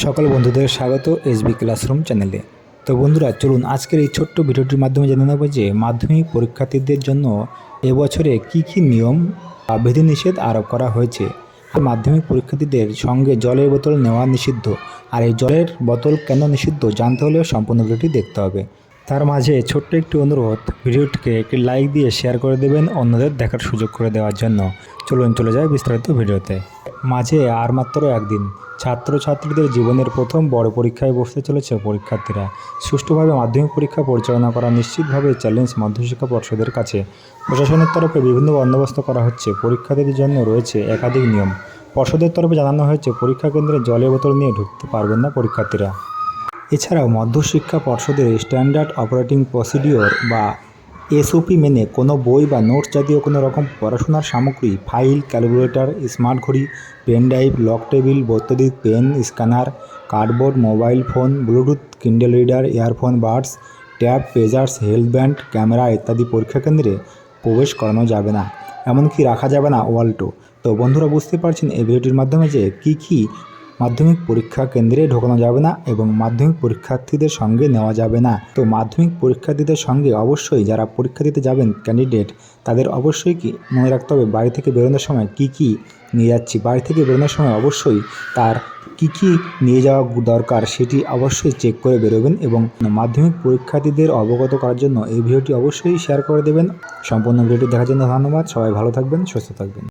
সকল বন্ধুদের স্বাগত এসবি ক্লাসরুম চ্যানেলে। তো বন্ধুরা, চলুন আজকের এই ছোট্ট ভিডিওটির মাধ্যমে জেনে নেব যে মাধ্যমিক পরীক্ষার্থীদের জন্য এবছরে কি কি নিয়ম বা বিধিনিষেধ আরোপ করা হয়েছে। মাধ্যমিক পরীক্ষার্থীদের সঙ্গে জলের বোতল নেওয়া নিষিদ্ধ। আর এই জলের বোতল কেন নিষিদ্ধ জানতে হলেও সম্পূর্ণ ভিডিওটি দেখতে হবে। তার মাঝে ছোট্ট একটি অনুরোধ, ভিডিওটিকে একটি লাইক দিয়ে শেয়ার করে দেবেন অন্যদের দেখার সুযোগ করে দেওয়ার জন্য। চলুন চলে যায় বিস্তারিত ভিডিওতে। মাঝে আর মাত্র একদিন। ছাত্রছাত্রীদের জীবনের প্রথম বড় পরীক্ষায় বসতে চলেছে পরীক্ষার্থীরা। সুষ্ঠুভাবে মাধ্যমিক পরীক্ষা পরিচালনা করা নিশ্চিতভাবে চ্যালেঞ্জ মধ্যশিক্ষা পর্ষদের কাছে। প্রশাসনের তরফে বিভিন্ন বন্দোবস্ত করা হচ্ছে। পরীক্ষার্থীদের জন্য রয়েছে একাধিক নিয়ম। পর্ষদের তরফে জানানো হয়েছে, পরীক্ষা কেন্দ্রে জলের বোতল নিয়ে ঢুকতে পারবেন না পরীক্ষার্থীরা। এছাড়াও মধ্যশিক্ষা পর্ষদের স্ট্যান্ডার্ড অপারেটিং প্রসিডিওর বা এসওপি মেনে কোনো বই বা নোটস জাতীয় কোনো রকম পড়াশোনার সামগ্রী, ফাইল, ক্যালকুলেটর, স্মার্ট ঘড়ি, পেন ড্রাইভ, লক টেবিল, বৈদ্যুতিক pen, scanner, cardboard, mobile phone, Bluetooth, Kindle reader, earphone buds tab pagers health band, camera ইত্যাদি পরীক্ষা কেন্দ্রে প্রবেশ করানো যাবে না। এমনকি রাখা যাবে না ওয়ালটো। তো বন্ধুরা বুঝতে পারছেন এই ভিডিওটির মাধ্যমে যে কী কী মাধ্যমিক পরীক্ষা কেন্দ্রে ঢোকানো যাবে না এবং মাধ্যমিক পরীক্ষার্থীদের সঙ্গে নেওয়া যাবে না। তো মাধ্যমিক পরীক্ষার্থীদের সঙ্গে অবশ্যই যারা পরীক্ষা দিতে যাবেন ক্যান্ডিডেট তাদের অবশ্যই কি মনে রাখতে হবে বাড়ি থেকে বেরোনোর সময় কি কি নিয়ে যাচ্ছি? বাড়ি থেকে বেরোনোর সময় অবশ্যই তার কি কি নিয়ে যাওয়া দরকার সেটি অবশ্যই চেক করে বেরোবেন এবং মাধ্যমিক পরীক্ষার্থীদের অবগত করার জন্য এই ভিডিওটি অবশ্যই শেয়ার করে দেবেন। সম্পূর্ণ ভিডিওটি দেখার জন্য ধন্যবাদ। সবাই ভালো থাকবেন, সুস্থ থাকবেন।